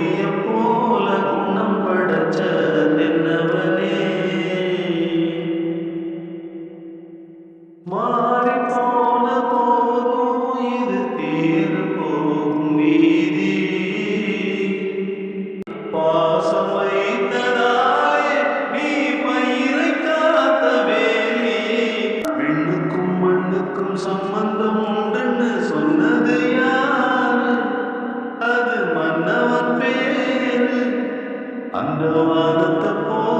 பனி அந்த வானத்தை போல